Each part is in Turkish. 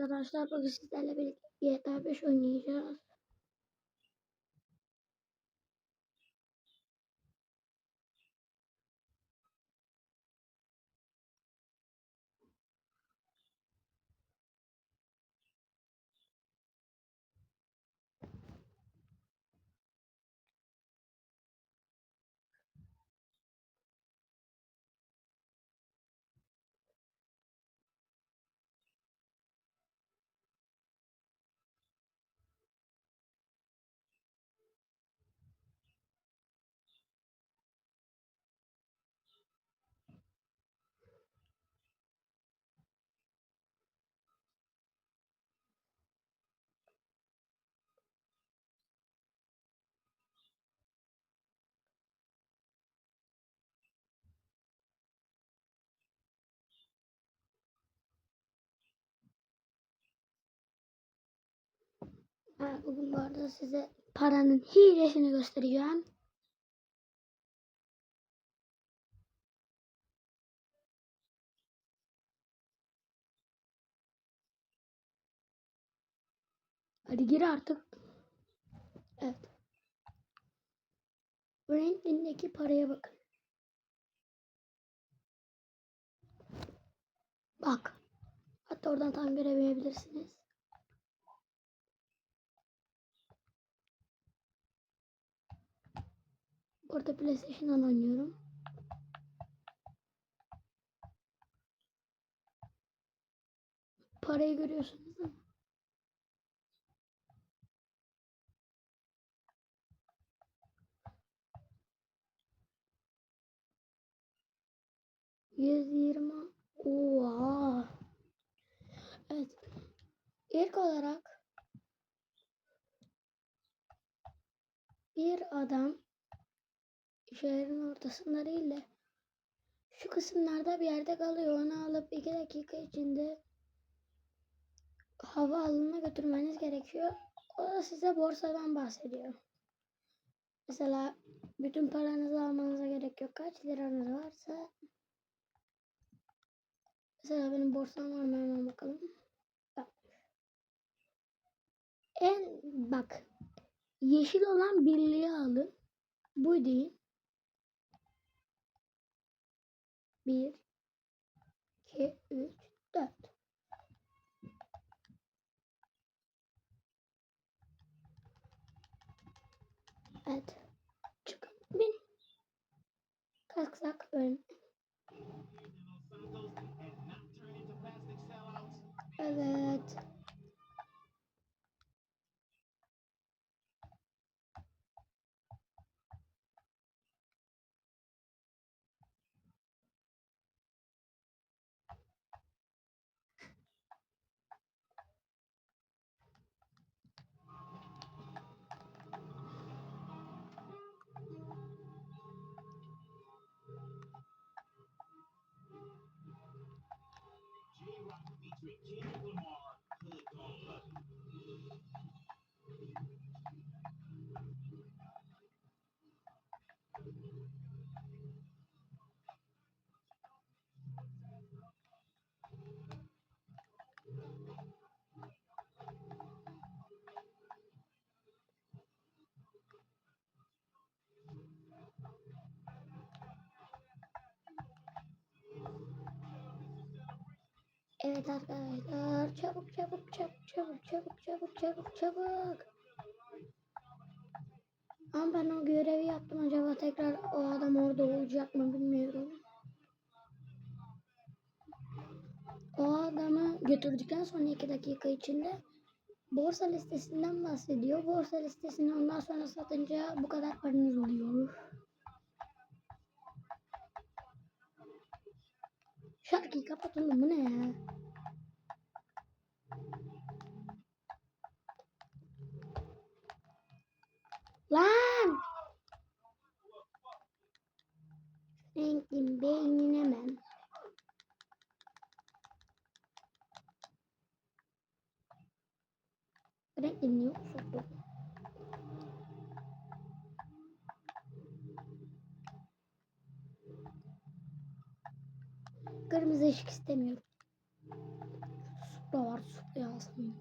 arkadaşlar. Bugün sizlerle birlikte GTA 5 oynayacağız. Ha, bugün bu arada size paranın hilesini göstereceğim. Hadi gir artık. Evet. Franklin'deki paraya bakın. Bak. Hatta oradan tam göremeyebilirsiniz. Orada PlayStation'dan oynuyorum. Parayı görüyorsunuz değil mi? Yüz yirmi. Oha. Evet. İlk olarak bir adam şehrin ortasında değil de şu kısımlarda bir yerde kalıyor. Onu alıp iki dakika içinde havaalanına götürmeniz gerekiyor. O da size borsadan bahsediyor. Mesela bütün paranızı almanıza gerek yok. Kaç liranız varsa Mesela benim borsam var mı hemen bakalım. Bak. En bak yeşil olan birliği alın. Bu değil. 1 2 3 4 Evet. Çıkın bin. Kalksak ölüm. Evet arkadaşlar çabuk çabuk çabuk çabuk çabuk çabuk çabuk çabuk. Ama ben o görevi yaptım acaba tekrar o adam orada olacak mı bilmiyorum. O adamı götürdükten sonra iki dakika içinde borsa listesinden bahsediyor. Borsa listesini ondan sonra satınca bu kadar paranız oluyor. Şarkıyı kapatalım bu ne ya? Lan! Franklin beynine ben. Franklin yok soktu. Kırmızı ışık istemiyorum. Supra var supra. Yasemin.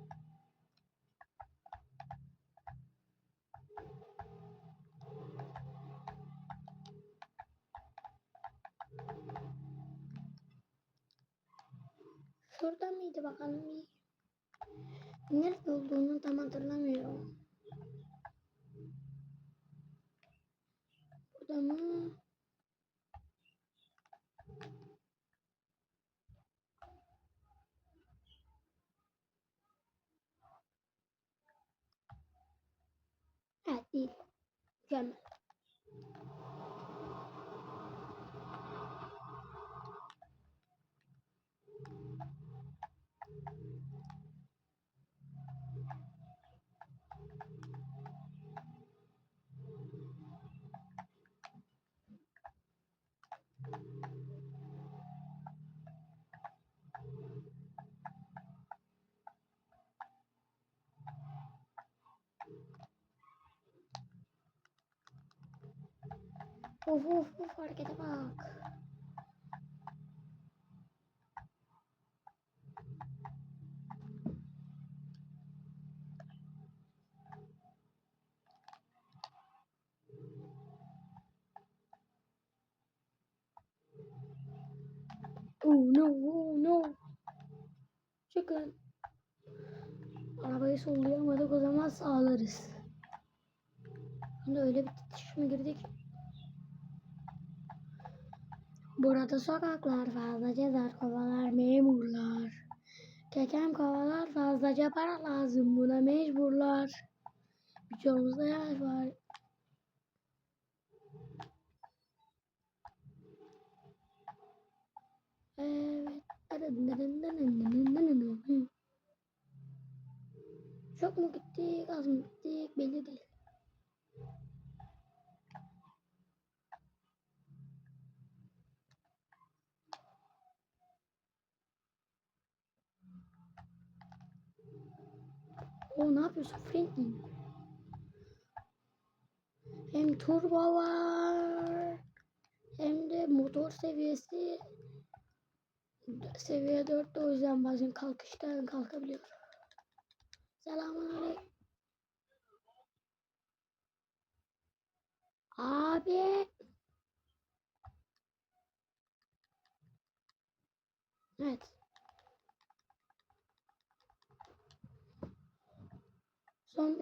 Şurada mıydı bakalım. Nerede olduğunu tam hatırlamıyorum. Burada mı? Damn. Of of of harekete bak. Oh no, oh no. Çıkın. Arabayı sollayamadık o zaman sağlarız. Şimdi öyle bir titişime girdik. Burada sokaklar fazlaca dar kovalar memurlar. Kekem kovalar fazlaca para lazım buna mecburlar. Birçoğumuzda yaş var. Evet. Çok mu gittik, az mı gittik belli değil. O ne yapıyorsun Franklin? Hem turbo var hem de motor seviyesi seviye 4'te o yüzden bazen kalkıştan kalkabiliyor. Selamünaleyküm. Abi. Evet.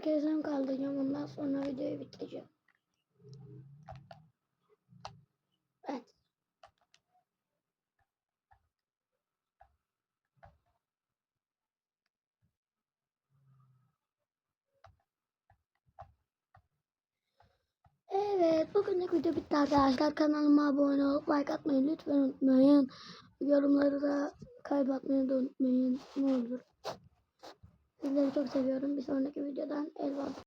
Bir ön kaldıracağım. Ondan sonra videoyu bitireceğim. Evet. Evet, bugünlük video bitti arkadaşlar. Kanalıma abone olup like atmayı lütfen unutmayın. Yorumları da kaybetmeyi de unutmayın. Ne olur. Sizleri çok seviyorum. Bir sonraki videodan elbette.